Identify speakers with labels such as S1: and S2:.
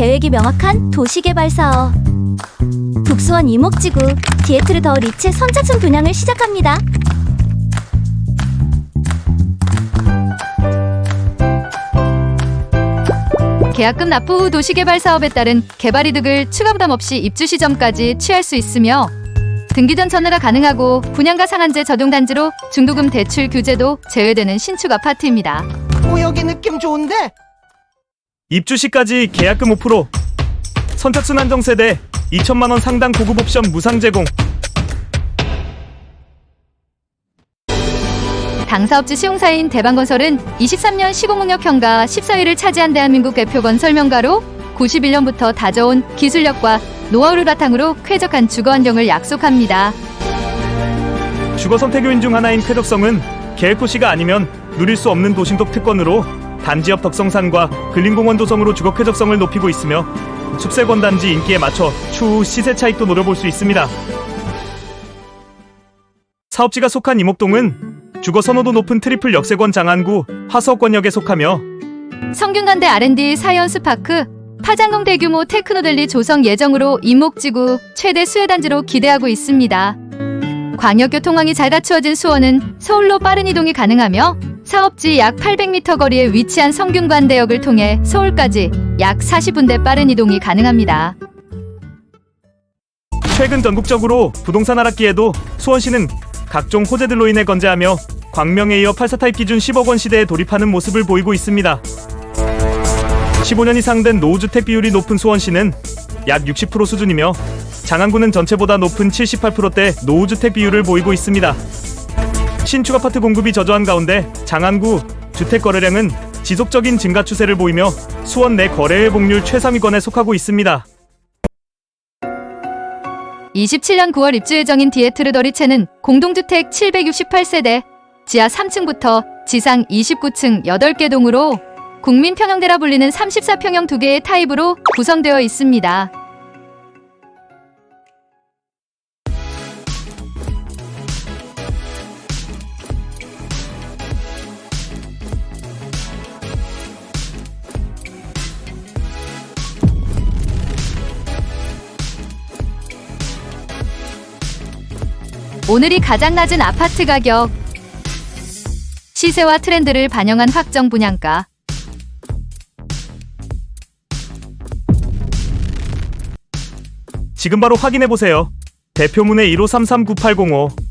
S1: 계획이 명확한 도시개발 사업. 북수원 이목지구 디에트르 더 리체 선착순 분양을 시작합니다.
S2: 계약금 납부 후 도시개발 사업에 따른 개발 이득을 추가 부담 없이 입주 시점까지 취할 수 있으며 등기 전 전화가 가능하고 분양가 상한제 적용 단지로 중도금 대출 규제도 제외되는 신축 아파트입니다.
S3: 오 여기 느낌 좋은데?
S4: 입주 시까지 계약금 5%, 선착순 한정 세대 2천만 원 상당 고급 옵션 무상 제공.
S2: 당사업지 시용사인 대방건설은 23년 시공능력형과 14위를 차지한 대한민국 대표 건설 명가로 91년부터 다져온 기술력과 노하우를 바탕으로 쾌적한 주거 환경을 약속합니다.
S4: 주거 선택 요인 중 하나인 쾌적성은 계획 도시가 아니면 누릴 수 없는 도심독 특권으로 단지 옆 덕성산과 근린공원 도성으로 주거 쾌적성을 높이고 있으며 숲세권 단지 인기에 맞춰 추후 시세 차익도 노려볼 수 있습니다. 사업지가 속한 이목동은 주거 선호도 높은 트리플 역세권 장안구 화서권역에 속하며
S2: 성균관대 R&D 사이언스 파크, 파장공 대규모 테크노델리 조성 예정으로 임목지구 최대 수혜단지로 기대하고 있습니다. 광역교통망이 잘 갖추어진 수원은 서울로 빠른 이동이 가능하며 사업지 약 800m 거리에 위치한 성균관대역을 통해 서울까지 약 40분대 빠른 이동이 가능합니다.
S4: 최근 전국적으로 부동산 하락기에도 수원시는 각종 호재들로 인해 건재하며 광명에 이어 84타입 기준 10억 원 시대에 돌입하는 모습을 보이고 있습니다. 15년 이상 된 노후주택 비율이 높은 수원시는 약 60% 수준이며 장안구는 전체보다 높은 78%대 노후주택 비율을 보이고 있습니다. 신축 아파트 공급이 저조한 가운데 장안구 주택 거래량은 지속적인 증가 추세를 보이며 수원 내 거래 회복률 최상위권에 속하고 있습니다.
S2: 27년 9월 입주 예정인 디에트르 더리체는 공동주택 768세대, 지하 3층부터 지상 29층 8개 동으로 국민 평형대라 불리는 34평형 2개의 타입으로 구성되어 있습니다. 오늘이 가장 낮은 아파트 가격. 시세와 트렌드를 반영한 확정 분양가.
S4: 지금 바로 확인해 보세요. 대표문의 15339805